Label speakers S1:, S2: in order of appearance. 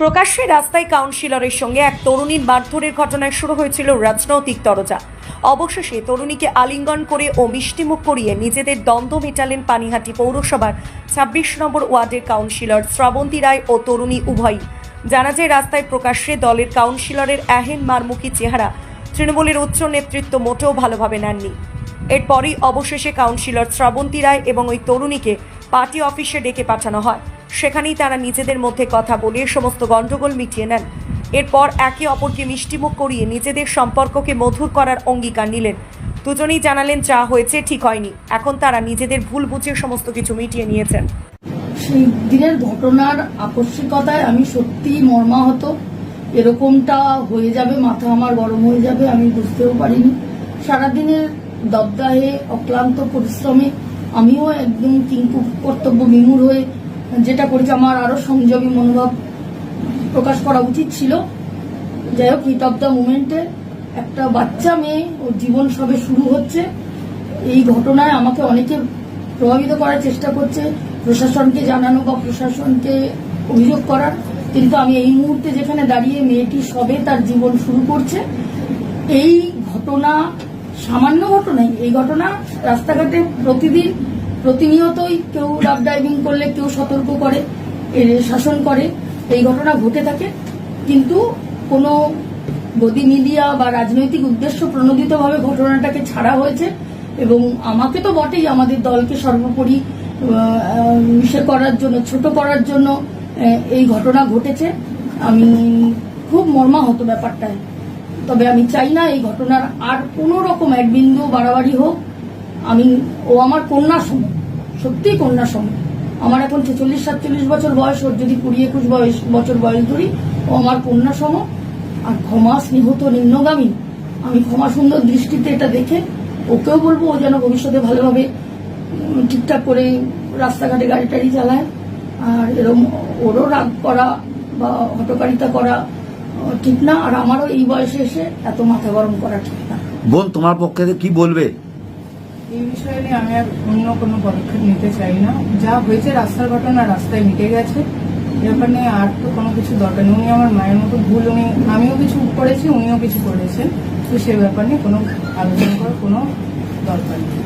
S1: প্রকাশ্যে রাস্তায় কাউন্সিলরের সঙ্গে এক তরুণীর মারধরের ঘটনায় শুরু হয়েছিল রাজনৈতিক তরজা। অবশেষে তরুণীকে আলিঙ্গন করে ও মিষ্টিমুখ করিয়ে নিজেদের দ্বন্দ্ব মেটালেন পানিহাটি পৌরসভার ছাব্বিশ নম্বর ওয়ার্ডের কাউন্সিলর শ্রাবন্তী রায় ও তরুণী উভয়ই। জানা যায়, রাস্তায় প্রকাশ্যে দলের কাউন্সিলরের এহেন মারমুখী চেহারা তৃণমূলের উচ্চ নেতৃত্ব মোটেও ভালোভাবে নেননি। এরপরই অবশেষে কাউন্সিলর শ্রাবন্তী রায় এবং ওই তরুণীকে পার্টি অফিসে ডেকে পাঠানো হয়। সেখানেই তারা নিজেদের মধ্যে কথা বলে সমস্ত গণ্ডগোল মিটিয়ে নেন। এরপর একে অপরকে মিষ্টিমুখ করিয়ে নিজেদের সম্পর্ককে মধুর করার অঙ্গীকার নিলেন। দুজনেই জানালেন, যা হয়েছে ঠিক হয়নি। এখন তারা নিজেদের ভুল বুঝে সমস্ত কিছু মিটিয়ে নিয়েছেন।
S2: সেই দিনের ঘটনার আকস্মিকতায় আমি সত্যি মর্মাহত। এরকমটা হয়ে যাবে, মাথা আমার গরম হয়ে যাবে, আমি বুঝতেও পারিনি। সারাদিনের দবদাহে অক্লান্ত পরিশ্রমে আমিও একদম কিংকু কর্তব্য বিমূঢ় হয়ে যেটা করেছি, আমার আরও সংযমী মনোভাব প্রকাশ করা উচিত ছিল। যাই হোক হিট অফ দ্য মুমেন্টে একটা বাচ্চা মেয়ে, ওর জীবন সবে শুরু হচ্ছে। এই ঘটনায় আমাকে অনেকে প্রভাবিত করার চেষ্টা করছে, প্রশাসনকে জানানো বা প্রশাসনকে অভিযোগ করার। কিন্তু আমি এই মুহূর্তে যেখানে দাঁড়িয়ে মেয়েটি সবে তার জীবন শুরু করছে, এই ঘটনা সামান্য ঘটনাই, এই ঘটনা রাস্তাঘাটে প্রতিদিন প্রতিনিয়তই কেউ রাফ ড্রাইভিং করলে, কেউ সতর্ক করে শাসন করে, এই ঘটনা ঘটে থাকে। কিন্তু কোনো গদি মিডিয়া বা রাজনৈতিক উদ্দেশ্য প্রণোদিতভাবে ঘটনাটাকে ছাড়া হয়েছে এবং আমাকে তো বটেই আমাদের দলকে সর্বোপরি ইসে করার জন্য, ছোট করার জন্য এই ঘটনা ঘটেছে। আমি খুব মর্মাহত ব্যাপারটায়। তবে আমি চাই না এই ঘটনার আর কোনো রকম এক বিন্দু বাড়াবাড়ি হোক আমি, ও আমার কন্যা সম, সত্যিই কন্যা সম। আমার এখন ছেচল্লিশ সাতচল্লিশ বছর বয়স, ওর যদি কুড়ি, একুশ বয়স, বছর বয়স ধরি, ও আমার কন্যা সম। আর ক্ষমা স্নেহত নিম্নগামী, আমি ক্ষমা সুন্দর দৃষ্টিতে এটা দেখে, ওকেও বলব ও যেন ভবিষ্যতে ভালোভাবে ঠিকঠাক করে রাস্তাঘাটে গাড়ি টাড়ি চালায়। আর এরকম ওরও রাগ করা বা হটকারিতা করা ঠিক না। আর আমারও এই বয়সে এসে এত মাথা গরম করা ঠিক না।
S3: বোন, তোমার পক্ষে কি বলবে?
S4: এই বিষয়ে নিয়ে আমি আর অন্য কোনো পদক্ষেপ নিতে চাই না। যা হয়েছে রাস্তার ঘটনা রাস্তায় মিটে গেছে। ব্যাপার নিয়ে আর তো কোনো কিছু দরকার নেই। উনি আমার মায়ের মতো ভুল, উনি আমিও কিছু করেছি, উনিও কিছু করেছেন। তো সে ব্যাপার নিয়ে কোনো আলোচনা করার কোনো দরকার নেই।